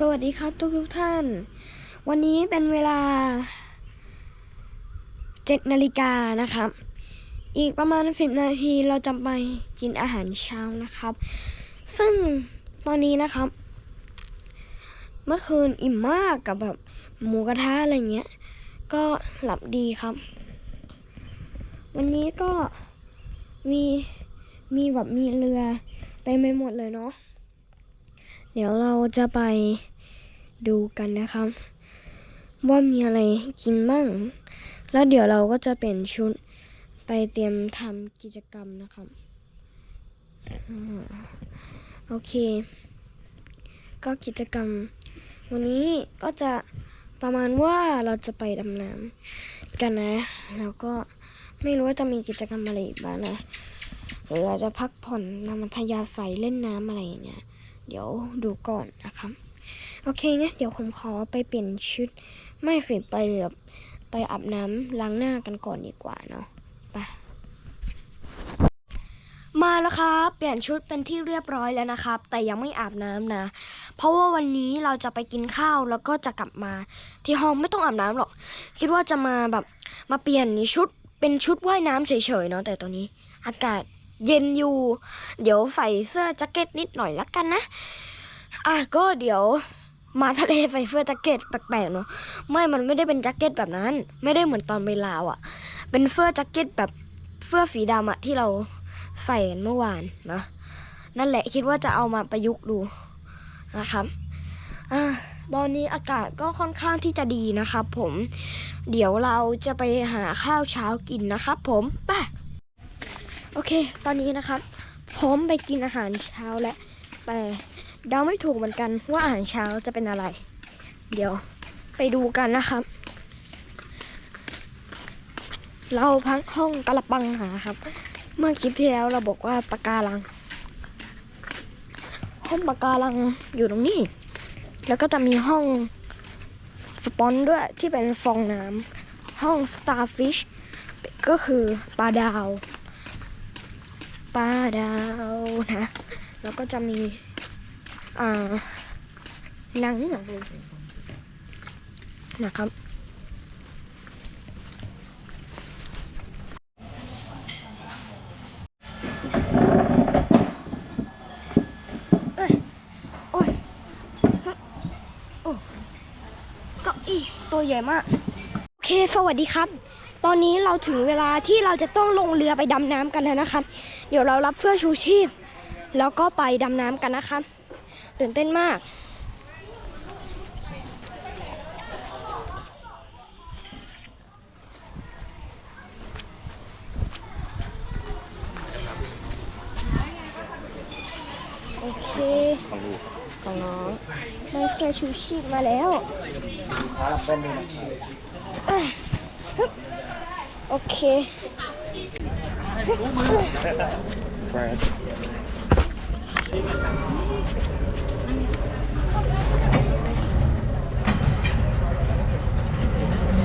สวัสดีครับทุกทุกท่าน วันนี้เป็นเวลาเจ็ดนาฬิกานะครับ อีกประมาณสิบนาทีเราจะไปกินอาหารเช้านะครับ ซึ่งตอนนี้นะครับ เมื่อคืนอิ่มมากกับแบบหมูกระทะอะไรเงี้ย ก็หลับดีครับ วันนี้ก็มีมีแบบมีเรือเต็มไปหมดเลยเนาะ เดี๋ยวเราจะไปดูกันนะครับ ว่ามีอะไรกินบ้าง แล้วเดี๋ยวเราก็จะเปลี่ยนชุดไปเตรียมทำกิจกรรมนะครับโอเค ก็กิจกรรม วันนี้ก็จะประมาณว่าเราจะไปดำน้ำกันนะ แล้วก็ไม่รู้ว่าจะมีกิจกรรมอะไรอีกบ้างนะหรืออาจจะพักผ่อนนำมัธยาศัยเล่นน้ำอะไรอย่างเงี้ย เดี๋ยวดูก่อนนะครับ โอเคงั้นเดี๋ยวผมขอไปเปลี่ยนชุด ไม่ฝืนไปแบบไปอาบน้ำล้างหน้ากันก่อนดีกว่าเนาะไปมาแล้วครับเปลี่ยนชุดเป็นที่เรียบร้อยแล้วนะครับ แต่ยังไม่อาบน้ำนะ เพราะว่าวันนี้เราจะไปกินข้าวแล้วก็จะกลับมา ที่ห้องไม่ต้องอาบน้ำหรอก คิดว่าจะมาแบบมาเปลี่ยนชุดเป็นชุดว่ายน้ำเฉยๆเนาะแต่ตอนนี้ อากาศ เย็นอยู่ เดี๋ยวใส่เสื้อแจ็คเก็ตนิดหน่อยละกันนะ อะก็เดี๋ยวมาทะเลใส่เสื้อแจ็คเก็ตแปลกๆเนาะไม่มันไม่ได้เป็นแจ็คเก็ตแบบนั้น ไม่ได้เหมือนตอนไปลาวอะ่ะ เป็นเสื้อแจ็คเก็ตแบบเสื้อสีดำอะที่เราใส่เมื่อวานนะนั่นแหละคิดว่าจะเอามาประยุกต์ดูนะครับอะตอนนี้อากาศก็ค่อนข้างที่จะดีนะครับผม เดี๋ยวเราจะไปหาข้าวเช้ากินนะครับผมไป โอเค ตอนนี้นะครับพร้อมไปกินอาหารเช้าแล้วแต่เดาไม่ถูกเหมือนกันว่าอาหารเช้าจะเป็นอะไร เดี๋ยวไปดูกันนะครับ เราพักห้องกระปังหาครับ เมื่อคลิปที่แล้วเราบอกว่าปะการัง ห้องปะการังอยู่ตรงนี้ แล้วก็จะมีห้องสปอนด้วยที่เป็นฟองน้ำห้อง starfish ก็คือปลาดาว ปลาดาวนะ แล้วก็จะมีอ่าหนังอะนะครับเอ้ยโอ้ยโอ้เก็อีตัวใหญ่มาก โอเค สวัสดีครับ ตอนนี้เราถึงเวลาที่เราจะต้องลงเรือไปดำน้ำกันแล้วนะครับ ดี๋ยวเรารับเสื้อชูชีพ แล้วก็ไปดำน้ำกันนะครับตื่นเต้นมากโอเคของลูกของน้องได้เสื้อชูชีพมาแล้วโอเค แฟร์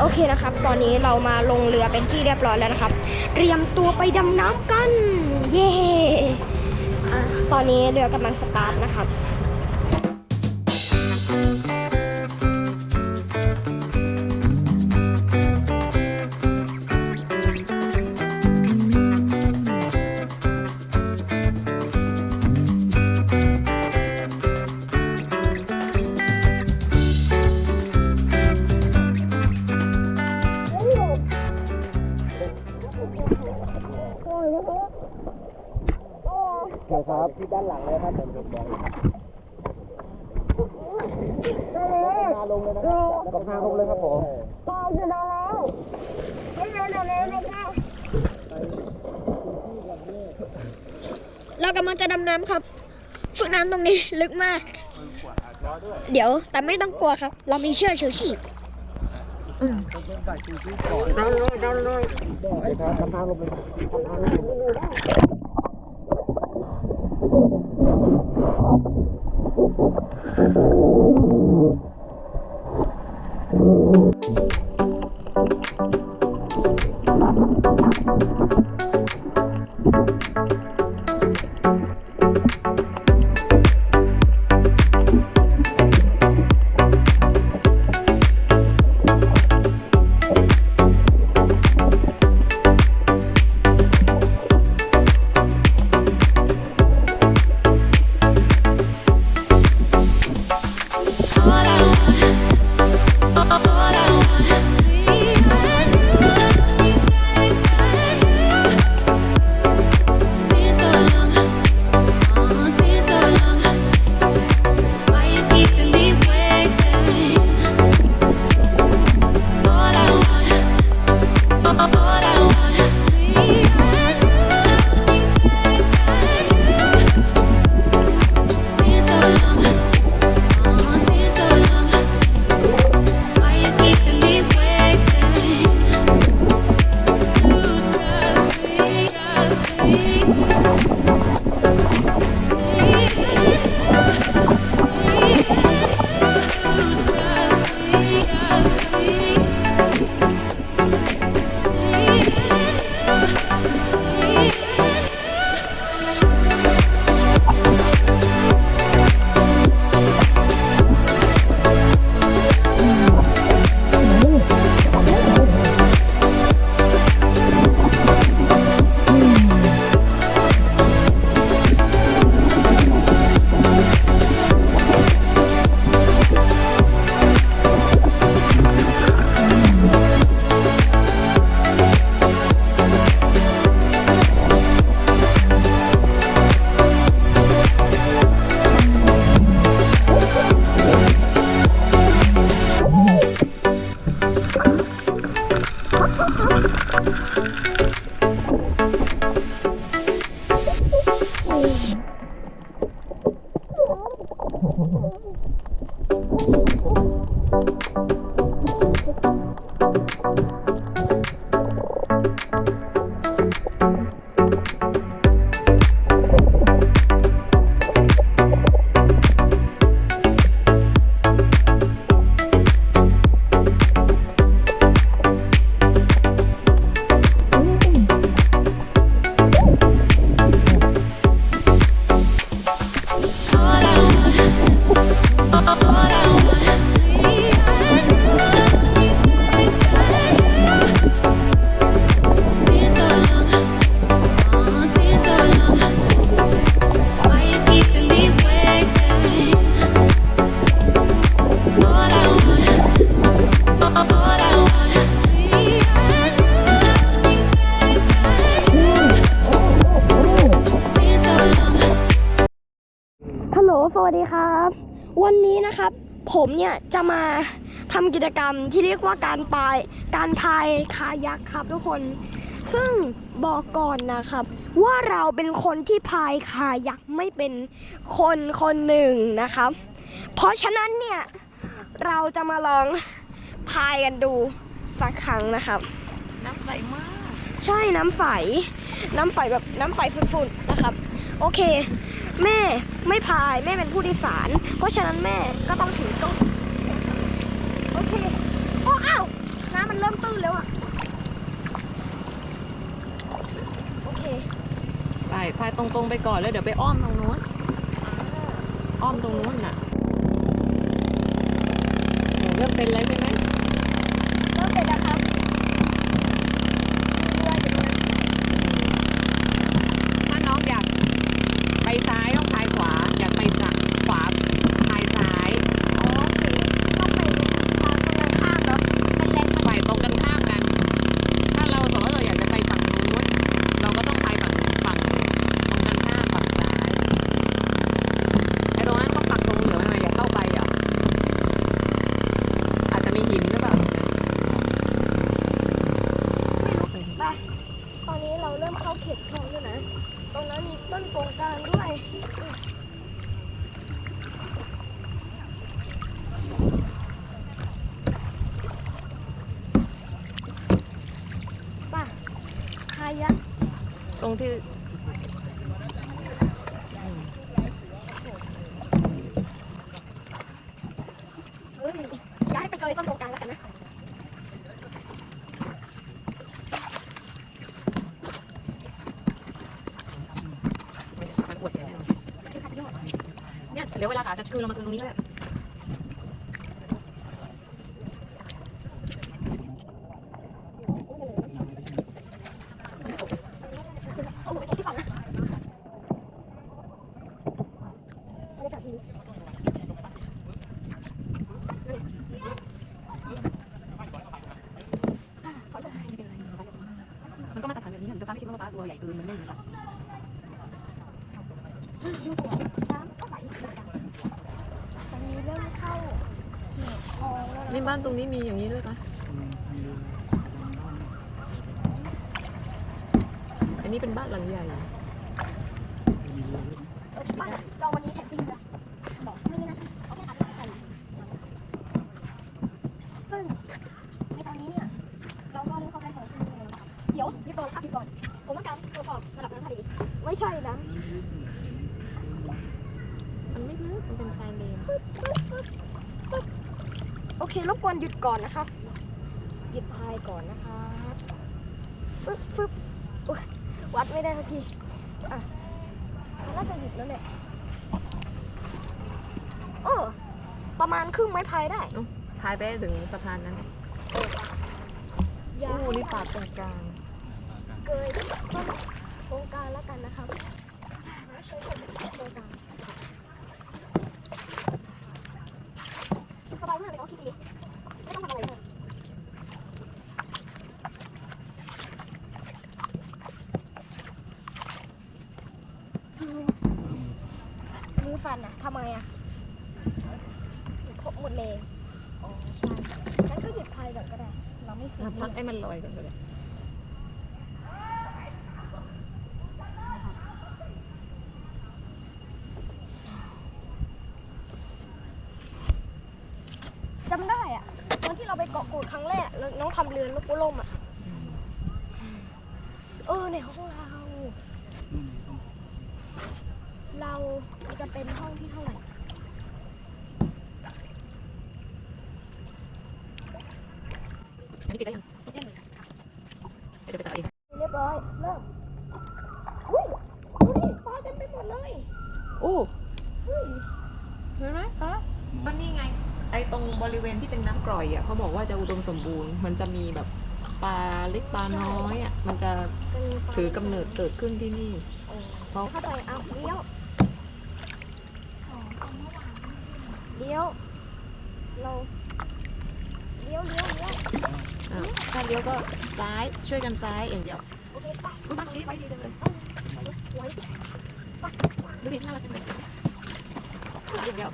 โอเคนะครับ ตอนนี้เรามาลงเรือเป็นที่เรียบร้อยแล้วนะครับ เตรียมตัวไปดำน้ำกัน เย้อะตอนนี้เรือกำลังสตาร์ทนะครับ คครับที่ด้านหลังเลยครับผมจะบอกพาลงเลยนะครับแล้วก็พาลงเลยครับผมเรากำลังจะดำน้ำครับ ฝึกน้ำตรงนี้ลึกมาก เดี๋ยวแต่ไม่ต้องกลัวครับ เรามีเชือกชูชีพดันเลยดันเลยได้ครับทำทางลงเลยทำทางลงเล Thank you. ฮัลโหล สวัสดีครับ วันนี้นะครับ ผมเนี่ยจะมาทำกิจกรรมที่เรียกว่าการปาย การพายคายักครับทุกคน ซึ่งบอกก่อนนะครับ ว่าเราเป็นคนที่พายคายักไม่เป็นคนคนหนึ่งนะครับ เพราะฉะนั้นเนี่ยเราจะมาลองพายกันดูสักครั้งนะครับ น้ำใสมาก ใช่น้ำใส น้ำใสแบบน้ำใสฟุ่นๆนะครับ โอเค แม่ไม่พายแม่เป็นผู้โดยสาร เพราะฉะนั้นแม่ก็ต้องถือต้นโอเคโอ้อ้าวน้ำมันเริ่มตื้นแล้วอะโอเคไปพายตรงๆไปก่อนแล้วเดี๋ยวไปอ้อมตรงนู้นอ้อมตรงนู้นน่ะเริ่มเป็นแล้วใช่ไหม เริ่มเป็นแล้วครับเรืออยู่ตรงนั้น ถ้าน้องอยากไปซ้ายต้องพายขวา อยากไปสักขวาพายซ้าย อ๋อโอเคต้องไปทางตรงข้ามเนาะมันแรงมาก ฝ่ายตรงกันข้ามกัน ถ้าเราสมมติเราอยากจะไปฝั่งนู้น เราก็ต้องไปฝั่งฝั่งตรงกันข้ามฝั่งซ้ายไอ้ตรงนั้นก็ปักตรงเหลืองหน่อยอย่าเข้าไปเหรออาจจะมีหินหรือเปล่า ไปตอนนี้เราเริ่มเข้าเขตคลองแล้วนะ ตรงนั้นมีต้นโกงกลางด้วย ป่ะคายัก ต รงที่ย้ายไปเลยต้นโกงกลางแล้วกันนะมันอวดเนี่ยเนี่เดี๋ยวเวลาขาจะคืนเรามาคืนตรงนี้ก็ได้ เอาหัวไปตรงที่ฝั่งนะบรรยากาศดี มันก็มาตรฐานแบบนี้ฉันจะป้าไม่คิดว่าป้าตัวใหญ่เกินมันไม่เหมือนกัน ดูสวยน้ำก็ใสเหมือนกันตอนนี้เริ่มเข้าเขตคลองแล้วนะ นี่ บ้านตรงนี้มีอย่างนี้ด้วยปะอันนี้เป็นบ้านหลังใหญ่เออบ้านจองวันนี้แท็กซี่นะบอกไม่ไม่น่าใช่เอาแค่สามสิบกันซึ่งในตอนนี้เนี่ยเราก็เริ่มเข้าใกล้ของที่นี่แล้วเดี๋ยวหยุดก่อนครับหยุดก่อนผมต้องการตรวจสอบระดับน้ำทะเลไม่ใช่นะมันไม่ลึกมันเป็นชายเลน โอเครบกวนหยุดก่อนนะครับหยุดพายก่อนนะคะฟึบฟึบโอ๊ยวัดไม่ได้สักทีอะมันน่าจะหยุดแล้วแหละเออประมาณครึ่งไม้พายได้พายไปให้ถึงสะพานนั้นอย่าอู้นี่ปากตรงกลางเกยต้นโครงการแล้วกันนะครับไม่ใช่โครงการสบายมากเลยเนาะคิดดีไม่ต้องทำอะไรเลยมือฟันอะทำไมอะครบหมดเลยอ๋อใช่งั้นก็หยุดพายก่อนก็ได้ เราไม่เสีย พักให้มันลอยกันก็ได้ ต ตอนที่ เราไปเกาะกูดครั้งแรกแล้วน้องทำเรือนลูกโป่ล่มอะ เออในห้องเรา เราจะเป็นห้องที่เท่าไหร่อันนี้ปิดได้ยังเดี๋ยวจะไปต่ออีกเรียบร้อยเริ่มอุ้ยดูดิปลาเต็มไปหมดเลยโอ้อุ้ยเห็นไหมคะก็นี่ไง ไอ้ตรงบริเวณที่เป็นน้ำกร่อยอะเขาบอกว่าจะอุดมสมบูรณ์ มันจะมีแบบปลาเล็กปลาน้อยอะมันจะเป็นปลาถือกำเนิดเกิดขึ้นที่นี่เออเพราะ เข้าไปเอาเลี้ยวเลี้ยวเราเลี้ยวเลี้ยวเลี้ยวอะถ้าเลี้ยวก็ซ้ายช่วยกันซ้ายอย่างเดียวโอเคไปอุ๊ยบ้านตรงนี้ไว้ดีจังเลยไว้ดูสิน่ารักจังเลยซ้ายอย่างเดียว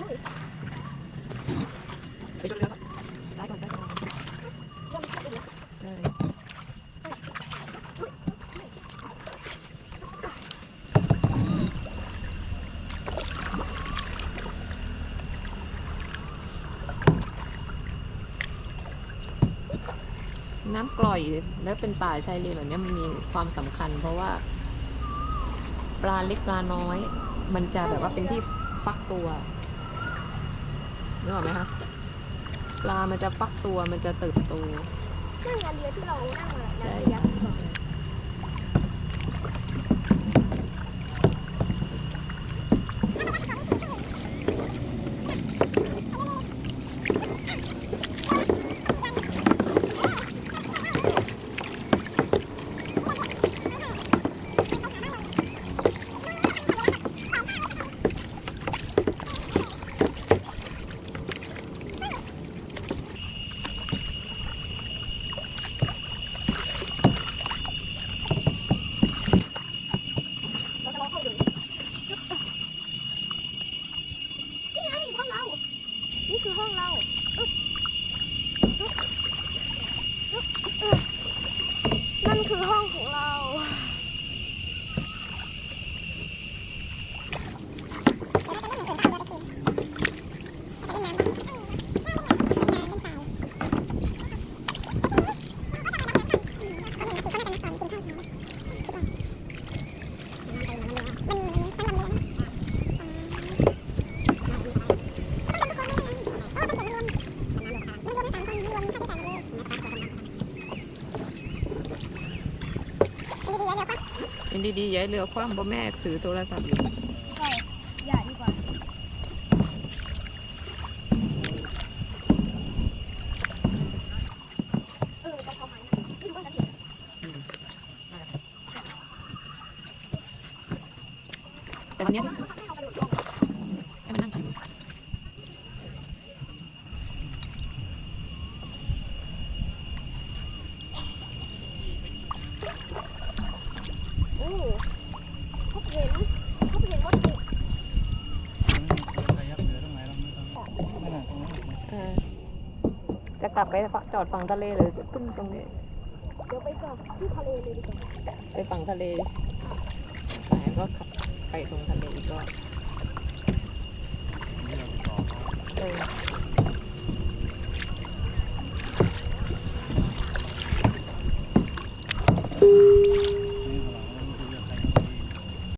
อุ้ย ไปจุดเรือก่อนซ้ายก่อนซ้ายก่อนน้ำกร่อยแล้วเป็นป่าชายเลนแบบนี้มันมีความสำคัญ เพราะว่าปลาเล็กปลาน้อย มันจะแบบว่าเป็นที่ฟักตัว นึกออกไหมคะปลามันจะฟักตัวมันจะเติบโต นั่งงานเรือที่เรานั่งมาใช่งานเรือเราจะลองเข้าดูนี่ไงห้องเรา นี่คือห้องเราอึ๊บอึ๊บอึ๊บอึ๊บนั่นคือห้องของเรา เป็นดีๆอย่าให้เรือคว่ำเพราะแม่ถือโทรศัพท์อยู่ ใช่ อย่าดีกว่า เออจะทำไมไม่รู้ว่าจะเห็น แต่วันเนี้ย ให้เอาไปหลุดลง ให้มันนั่งชิว โอ้พบเห็นพบเห็นวัตถุ เออจะ กลับไปจอดฝั่งทะเลเลยจะขึ้นตรงนี้ เดี๋ยวไปจอดที่ทะเลเลยดีกว่าไปฝั่งทะเลแต่ก็ขับไปตรงทะเลอีกรอบเออ